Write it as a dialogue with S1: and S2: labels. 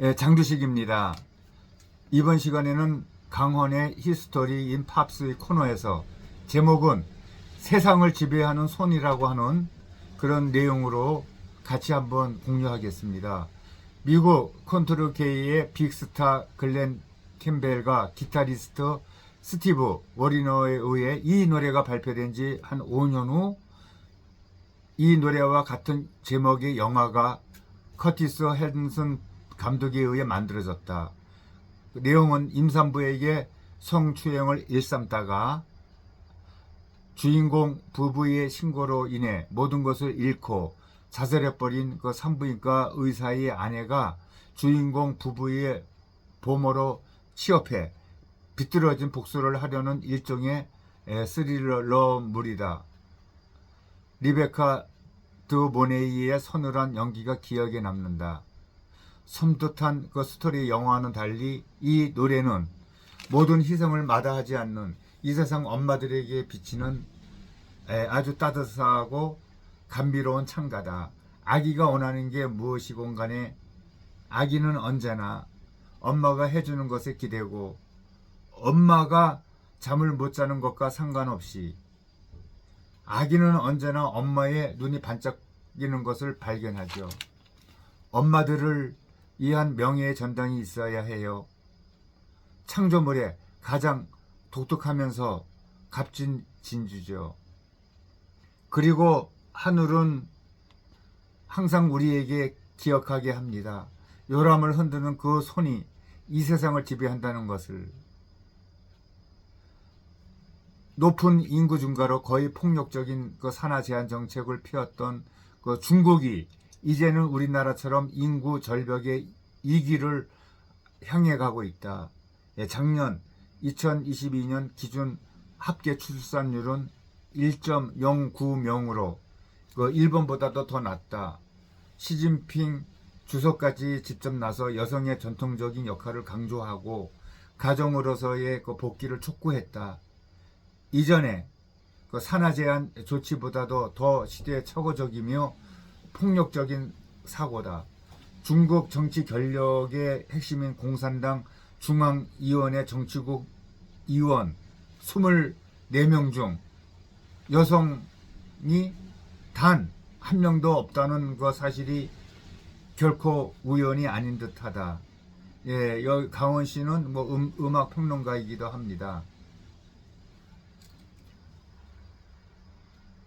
S1: 예, 장두식입니다. 이번 시간에는 강헌의 히스토리 인 팝스의 코너에서 제목은 세상을 지배하는 손이라고 하는 그런 내용으로 같이 한번 공유하겠습니다. 미국 컨트롤 K의 빅스타 글렌 캠벨과 기타리스트 스티브 워리너에 의해 이 노래가 발표된 지 한 5년 후 이 노래와 같은 제목의 영화가 커티스 헤든슨 감독에 의해 만들어졌다. 내용은 임산부에게 성추행을 일삼다가 주인공 부부의 신고로 인해 모든 것을 잃고 자살해버린 그 산부인과 의사의 아내가 주인공 부부의 보모로 취업해 비뚤어진 복수를 하려는 일종의 에, 스릴러물이다. 리베카 드 모네이의 서늘한 연기가 기억에 남는다. 섬뜩한 그 스토리 영화와는 달리 이 노래는 모든 희생을 마다하지 않는 이 세상 엄마들에게 비치는 에, 아주 따뜻하고 감미로운 창가다. 아기가 원하는 게 무엇이건 간에 아기는 언제나 엄마가 해주는 것에 기대고 엄마가 잠을 못 자는 것과 상관없이 아기는 언제나 엄마의 눈이 반짝이는 것을 발견하죠. 엄마들을 위한 명예의 전당이 있어야 해요. 창조물의 가장 독특하면서 값진 진주죠. 그리고 하늘은 항상 우리에게 기억하게 합니다. 요람을 흔드는 그 손이 이 세상을 지배한다는 것을 높은 인구 증가로 거의 폭력적인 그 산화 제한 정책을 피웠던 그 중국이 이제는 우리나라처럼 인구 절벽의 위기를 향해 가고 있다. 예, 작년 2022년 기준 합계 출산율은 1.09명으로 그 일본보다도 더 낮다. 시진핑 주석까지 직접 나서 여성의 전통적인 역할을 강조하고 가정으로서의 그 복귀를 촉구했다. 이전에 그 산하 제한 조치보다도 더 시대에 처거적이며 폭력적인 사고다. 중국 정치 권력의 핵심인 공산당 중앙위원회 정치국 의원 24명 중 여성이 단 한 명도 없다는 그 사실이 결코 우연이 아닌 듯하다. 예, 강원 씨는 뭐 음, 음악 평론가이기도 합니다.